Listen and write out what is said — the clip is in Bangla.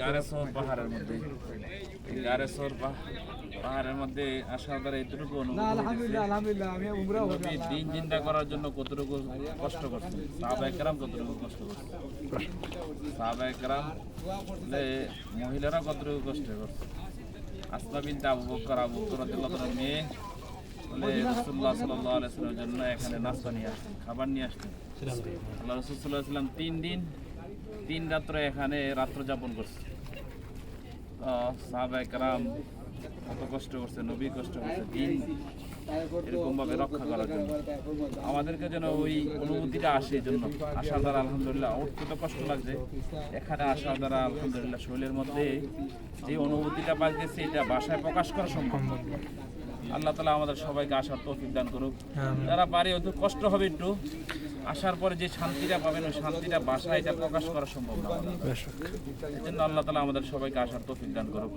গারেসর পাহাড়ের মধ্যে। গারেসর পাহাড়ের মধ্যে আসার দ্বারা এতটুকু অনুভূতি দিন চিন্তা করার জন্য কতটুকু কষ্ট করছে সাহাবা একরাম কতটুকু কষ্ট করছে সাহাবা একরাম মহিলারা কতটুকু কষ্ট করছে? আসমা বিনতে আবু বকর আবু বকর রাদিয়াল্লাহু মেয়ে বলে রাসূলুল্লাহ সাল্লাল্লাহু আলাইহি ওয়াসাল্লামের জন্য এখানে নাস্তা নিয়ে আসতেন খাবার নিয়ে আসতেন আল্লাহ রাসূল সাল্লাল্লাহু আলাইহি তিন দিন তিন রাত্র এখানে রাত্র যাপন করছে। সাহাবা একরাম কত কষ্ট করছে, নবী কষ্ট করছে, দিন এরকম ভাবে রক্ষা করার জন্য। আমাদেরকে যেন ওই অনুভূতিটা আসে এই জন্য। আসার দ্বারা আলহামদুলিল্লাহ উঠতে তো কষ্ট লাগছে। এখানে আসার দ্বারা আলহামদুলিল্লাহ শরীরের মধ্যে যে অনুভূতিটা পাইতেছে, এটা বাসায় প্রকাশ করা সম্ভব। আল্লাহ তালা আমাদের সবাইকে আসার তৌফিক দান করুক। যারা পারে হয়তো কষ্ট হবে একটু আসার পরে যে শান্তিটা পাবেন ওই শান্তিটা বাসায় এটা প্রকাশ করা সম্ভব না। এই জন্য আল্লাহ তালা আমাদের সবাইকে আসার তৌফিক দান করুক।